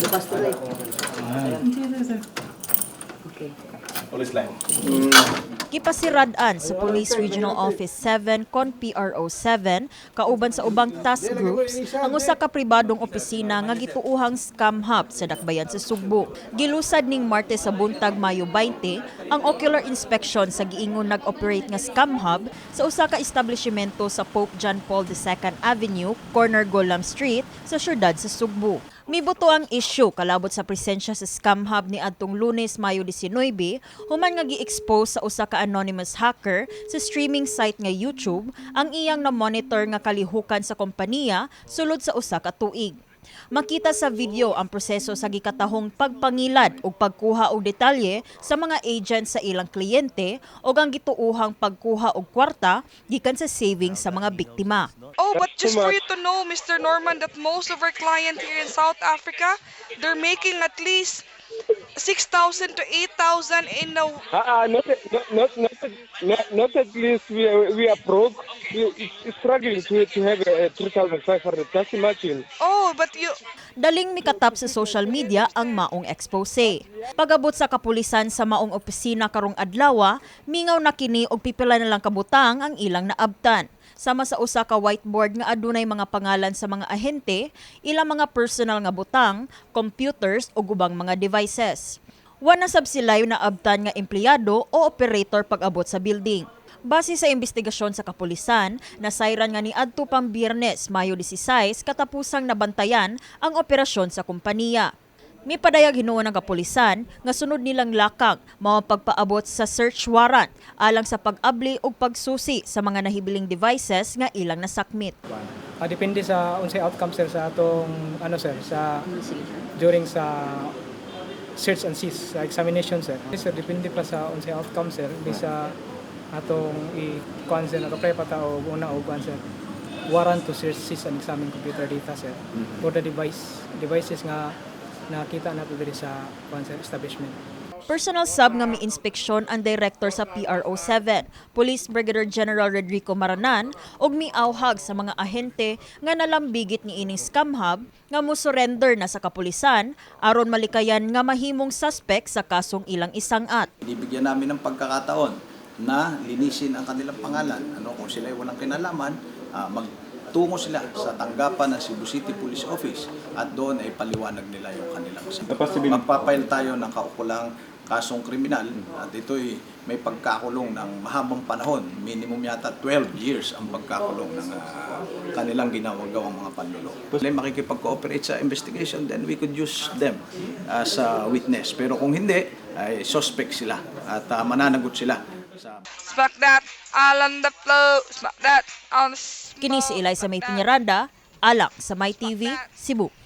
bukas eh. Okay. Police line. Gipasirad-an sa Police Regional Office 7 kon PRO 7 kauban sa ubang task groups ang usa ka pribadong opisina nga gituuhang scam hub sa Dakbayan sa Sugbo. Gilusad ning Martes sa buntag Mayo 20 ang ocular inspection sa giingon nag-operate nga scam hub sa usa ka establishmento sa Pope John Paul II Avenue, corner Golam Street sa syudad sa Sugbo. Mibuto ang issue kalabot sa presensya sa scam hub ni adtong Lunes, Mayo 19, human nga gi-expose sa usa ka anonymous hacker sa streaming site nga YouTube ang iyang na-monitor nga kalihukan sa kompanya sulod sa usa ka tuig. Makita sa video ang proseso sa gikatahong pagpangilad o pagkuha og detalye sa mga agent sa ilang kliyente o ang gituuhang pagkuha og kwarta gikan sa savings sa mga biktima. Oh, but just for you to know, Mr. Norman, that most of our clients here in South Africa, they're making at least 6,000 to 8,000 in a... Uh, uh, not, not, not, not, not, not at least we are, we are broke. We are struggling to, to have a, a 3,500. Just imagine. Oh, but you... Daling mikatap sa social media ang maong expose. Pagabot sa kapulisan sa maong opisina karong adlaw, mingaw na kini og pipila na lang kabutang ang ilang naabtan. Sama sa usa ka whiteboard nga adunay mga pangalan sa mga ahente, ilang mga personal nga butang, computers o gubang mga devices. Wana sab sila yung naabtan nga empleyado o operator pag-abot sa building. Base sa investigasyon sa kapulisan, nasayran nga ni adto pang Biyernes, Mayo 16, katapusang nabantayan ang operasyon sa kumpanya. May padayag hinuon ng kapulisan nga sunod nilang lakang mao ang pagpaabot sa search warrant alang sa pag-abli o pagsusi sa mga nahibiling devices nga ilang nasakmit. Ah, depende sa unsay outcome sir sa atong ano sir sa during sa search and seize sa examination sir. Sir depende pa sa unsay outcome sir bisa atong i kuan sir naka-prep pa ta og una og kuan sir warrant to search seize and examine computer data sir for the device devices nga nakita nato diri sa kuan sir establishment. Personal sub nga mi-inspeksyon ang director sa PRO7, Police Brigadier General Rodrigo Maranan, og miawhag sa mga ahente nga nalambigit ni ining scam hub nga mo surrender na sa kapulisan aron malikayan nga mahimong suspect sa kasong ilang isangat. Binibigyan namin ng pagkakataon na linisin ang kanilang pangalan. Ano, kung sila ay walang kinalaman, ah, magtungo sila sa tanggapan ng Cebu City Police Office at doon ay paliwanag nila yung kanilang sagot. Magpapail tayo ng kaukulang kasong kriminal at ito'y may pagkakulong ng mahabang panahon. Minimum yata 12 years ang pagkakulong ng ah, kanilang ginawagawang mga panluloko. Kung makikipag-cooperate sa investigation, then we could use them as a witness. Pero kung hindi, ay suspect sila at ah, mananagot sila sa Smack that all on the floor. Smack that on the... Kini si Eliza May Piñaranda, alang sa My TV, Cebu.